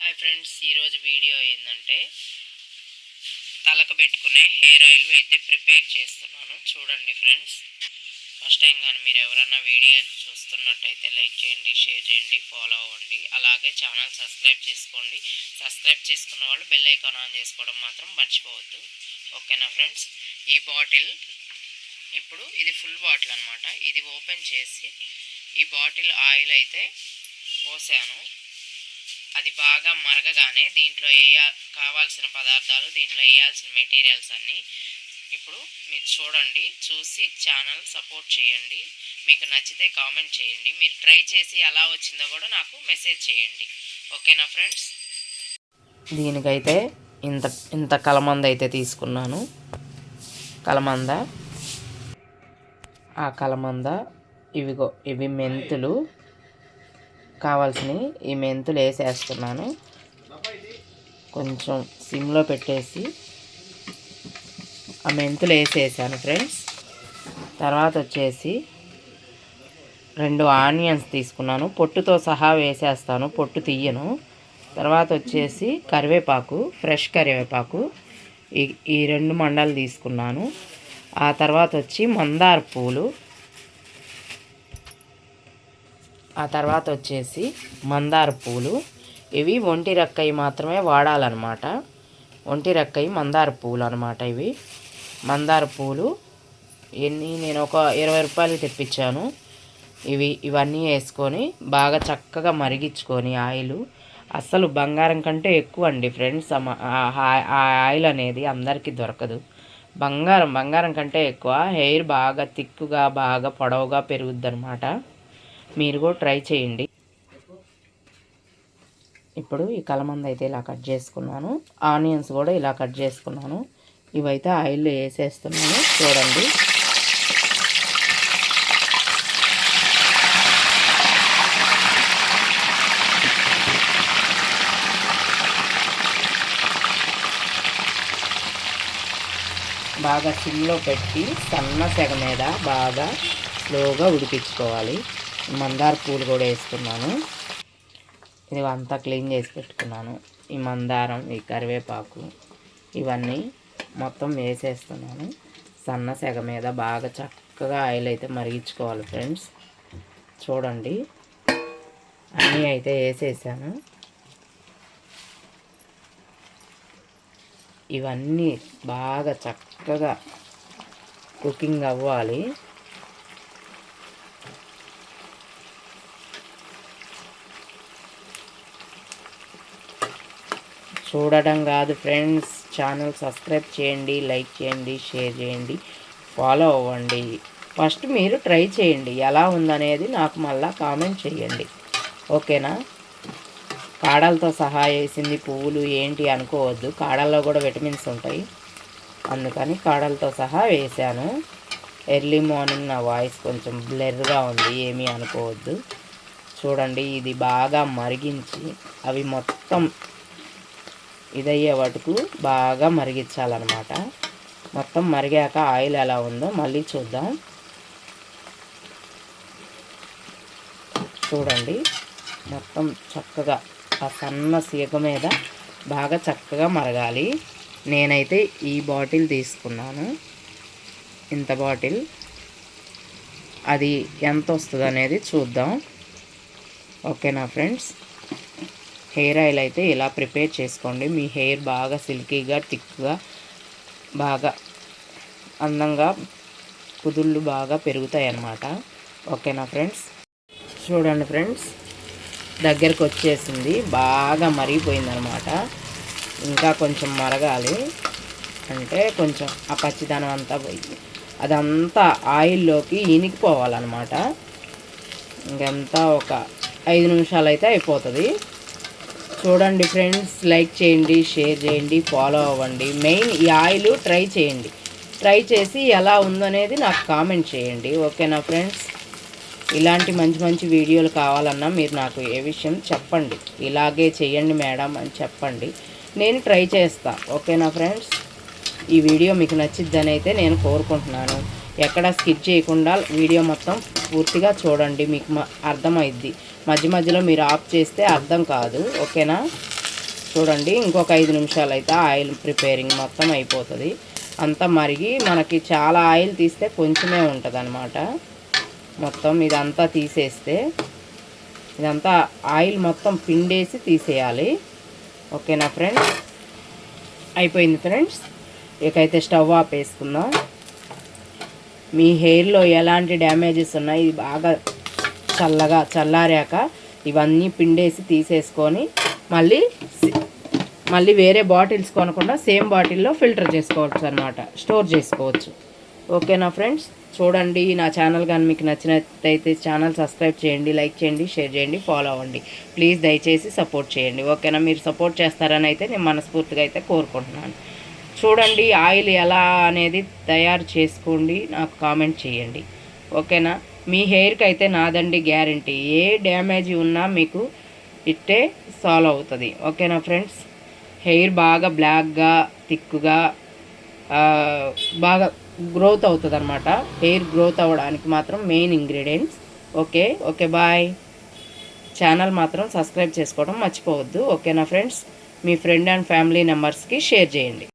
Hi friends ఈరోజు video ఏంటంటే తలకు పెట్టుకునే హెయిర్ ఆయిల్ అయితే ప్రిపేర్ చేస్తున్నాను. చూడండి ఫ్రెండ్స్. ఫస్ట్ టైం కానీ మీరు ఎవరైనా వీడియో చూస్తున్నట్టయితే లైక్ చేయండి షేర్ చేయండి ఫాలో అవ్వండి. అలాగే ఛానల్ సబ్స్క్రైబ్ చేసుకోండి. సబ్స్క్రైబ్ చేసుకున్న వాళ్ళు బెల్ ఐకాన్ ఆన్ చేసుకోవడం మాత్రం మర్చిపోవద్దు. ఓకేనా ఫ్రెండ్స్? ఈ బాటిల్ ఇప్పుడు ఇది ఫుల్ బాటిల్ అనమాట ఇది ఓపెన్ చేసి ఈ బాటిల్ ఆయిల్ అయితే పోసాను. అది బాగా మరగగానే దీంట్లో వేయ కావాల్సిన పదార్థాలు దీంట్లో వేయాల్సిన మెటీరియల్స్ అన్నీ ఇప్పుడు మీరు చూడండి చూసి ఛానల్ సపోర్ట్ చేయండి. మీకు నచ్చితే కామెంట్ చేయండి. మీరు ట్రై చేసి ఎలా వచ్చిందో కూడా నాకు మెసేజ్ చేయండి. ఓకేనా ఫ్రెండ్స్? దీనికైతే ఇంత ఇంత కలమంద అయితే తీసుకున్నాను. కలమంద. ఆ కలమంద ఇవిగో ఇవి మెంతులు. కావాల్సినవి ఈ మెంతులు వేసేస్తున్నాను. కొంచెం సిమ్లో పెట్టేసి ఆ మెంతులు వేసేసాను ఫ్రెండ్స్. తర్వాత వచ్చేసి రెండు ఆనియన్స్ తీసుకున్నాను. పొట్టుతో సహా వేసేస్తాను. పొట్టు తీయను. తర్వాత వచ్చేసి కరివేపాకు ఫ్రెష్ కరివేపాకు ఈ ఈ రెండు మండలు తీసుకున్నాను. ఆ తర్వాత వచ్చి మందార పూలు ఆ తర్వాత వచ్చేసి మందార పూలు. ఇవి ఒంటి రెక్కయి మాత్రమే వాడాలన్నమాట. ఒంటి రెక్కయి మందార పూలు అనమాట ఇవి. మందార పూలు ఎన్ని నేను ఒక ఇరవై రూపాయలు తెప్పించాను. ఇవి ఇవన్నీ వేసుకొని బాగా చక్కగా మరిగించుకొని ఆయిల్. అస్సలు బంగారం కంటే ఎక్కువ అండి ఫ్రెండ్స్. ఆ ఆయిల్ అనేది అందరికీ దొరకదు. బంగారం బంగారం కంటే ఎక్కువ హెయిర్ బాగా తిక్కుగా బాగా పొడవుగా పెరుగుద్ది అనమాట మీరు కూడా ట్రై చేయండి. ఇప్పుడు ఈ కలమంద అయితే ఇలా కట్ చేసుకున్నాను. ఆనియన్స్ కూడా ఇలా కట్ చేసుకున్నాను. ఇవైతే ఆయిల్లో వేసేస్తున్నాను. చూడండి. బాగా సిమ్లో పెట్టి సన్న సెగ మీద బాగా స్లోగా ఉడికించుకోవాలి. మందార పూలు కూడా వేసుకున్నాను ఇది అంతా క్లీన్ చేసి పెట్టుకున్నాను. ఈ మందారం ఈ కరివేపాకు ఇవన్నీ మొత్తం వేసేస్తున్నాను. సన్న సెగ మీద బాగా చక్కగా ఆయిల్ అయితే మరిగించుకోవాలి ఫ్రెండ్స్. చూడండి. అన్నీ అయితే వేసేసాను. ఇవన్నీ బాగా చక్కగా కుకింగ్ అవ్వాలి. చూడడం కాదు ఫ్రెండ్స్. ఛానల్ సబ్స్క్రైబ్ చేయండి లైక్ చేయండి షేర్ చేయండి ఫాలో అవ్వండి. ఫస్ట్ మీరు ట్రై చేయండి ఎలా ఉందనేది నాకు మళ్ళీ కామెంట్ చేయండి. ఓకేనా? కాడలతో సహా వేసింది పువ్వులు ఏంటి అనుకోవద్దు. కాడల్లో కూడా విటమిన్స్ ఉంటాయి. అందుకని కాడలతో సహా వేసాను ఎర్లీ మార్నింగ్ నా వాయిస్ కొంచెం బ్లెర్గా ఉంది ఏమీ అనుకోవద్దు. చూడండి ఇది బాగా మరిగించి అవి మొత్తం ఇదయ్యే వాటికు బాగా మరిగించాలన్నమాట. మొత్తం మరిగాక ఆయిల్ ఎలా ఉందో మళ్ళీ చూద్దాం. చూడండి మొత్తం చక్కగా ఆ సన్న సీక మీద బాగా చక్కగా మరగాలి. నేనైతే ఈ బాటిల్ తీసుకున్నాను. ఇంత బాటిల్. అది ఎంత వస్తుంది అనేది చూద్దాం. ఓకేనా ఫ్రెండ్స్? హెయిర్ ఆయిల్ అయితే ఇలా ప్రిపేర్ చేసుకోండి. మీ హెయిర్ బాగా సిల్కీగా థిక్గా బాగా అందంగా కుదుళ్ళు బాగా పెరుగుతాయి అన్నమాట ఓకేనా ఫ్రెండ్స్? చూడండి ఫ్రెండ్స్ దగ్గరకు వచ్చేసింది. బాగా మరిగిపోయింది అనమాట ఇంకా కొంచెం మరగాలి. అంటే కొంచెం ఆ పచ్చిదనం అంతా పోయి అదంతా ఆయిల్లోకి ఇనికిపోవాలన్నమాట. ఇంకంతా? ఒక ఐదు నిమిషాలు అయితే అయిపోతుంది. చూడండి ఫ్రెండ్స్ లైక్ చేయండి షేర్ చేయండి ఫాలో అవ్వండి. మెయిన్ ఈ ఆయిల్ ట్రై చేయండి. ట్రై చేసి ఎలా ఉందనేది నాకు కామెంట్ చేయండి. ఓకేనా ఫ్రెండ్స్? ఇలాంటి మంచి మంచి వీడియోలు కావాలన్నా మీరు నాకు ఏ విషయం చెప్పండి. ఇలాగే చేయండి మేడం అని చెప్పండి. నేను ట్రై చేస్తా. ఓకేనా ఫ్రెండ్స్? ఈ వీడియో మీకు నచ్చిద్దని అయితే నేను కోరుకుంటున్నాను. ఎక్కడ స్కిప్ చేయకుండా వీడియో మొత్తం పూర్తిగా చూడండి మీకు అర్థమైద్ది. మధ్య మధ్యలో మీరు ఆఫ్ చేస్తే అర్థం కాదు ఓకేనా? చూడండి ఇంకొక ఐదు నిమిషాలు అయితే ఆయిల్ ప్రిపేరింగ్ మొత్తం అయిపోతుంది. అంతా మరిగి మనకి చాలా ఆయిల్ తీస్తే కొంచెమే ఉంటుంది మొత్తం ఇదంతా తీసేస్తే ఇదంతా ఆయిల్ మొత్తం పిండేసి తీసేయాలి. ఓకేనా ఫ్రెండ్స్? అయిపోయింది ఫ్రెండ్స్. ఇకైతే స్టవ్ ఆపేసుకుందాం. మీ హెయిర్లో ఎలాంటి డ్యామేజెస్ ఉన్నాయి? ఇది బాగా చల్లగా చల్లారాక ఇవన్నీ పిండేసి తీసేసుకొని మళ్ళీ మళ్ళీ వేరే బాటిల్స్ కొనకుండా సేమ్ బాటిల్లో ఫిల్టర్ చేసుకోవచ్చు అనమాట స్టోర్ చేసుకోవచ్చు. ఓకేనా ఫ్రెండ్స్? చూడండి నా ఛానల్ కానీ మీకు నచ్చినట్టయితే ఛానల్ సబ్స్క్రైబ్ చేయండి లైక్ చేయండి షేర్ చేయండి ఫాలో అవ్వండి. ప్లీజ్ దయచేసి సపోర్ట్ చేయండి. ఓకేనా? మీరు సపోర్ట్ చేస్తారని అయితే నేను మనస్ఫూర్తిగా అయితే కోరుకుంటున్నాను. చూడండి ఆయిల్ ఎలా అనేది తయారు చేసుకోండి నాకు కామెంట్ చేయండి. ఓకేనా? మీ హెయిర్కి అయితే నాదండి గ్యారంటీ. ఏ డ్యామేజ్ ఉన్నా మీకు ఇట్టే సాల్వ్ అవుతుంది. ఓకేనా ఫ్రెండ్స్? హెయిర్ బాగా బ్లాక్గా థిక్గా బాగా గ్రోత్ అవుతుంది అనమాట హెయిర్ గ్రోత్ అవ్వడానికి మాత్రం main ingredients. Okay? Okay bye. Channel మాత్రం సబ్స్క్రైబ్ చేసుకోవడం మర్చిపోవద్దు. ఓకేనా ఫ్రెండ్స్? మీ ఫ్రెండ్ అండ్ ఫ్యామిలీ మెంబర్స్కి షేర్ చేయండి.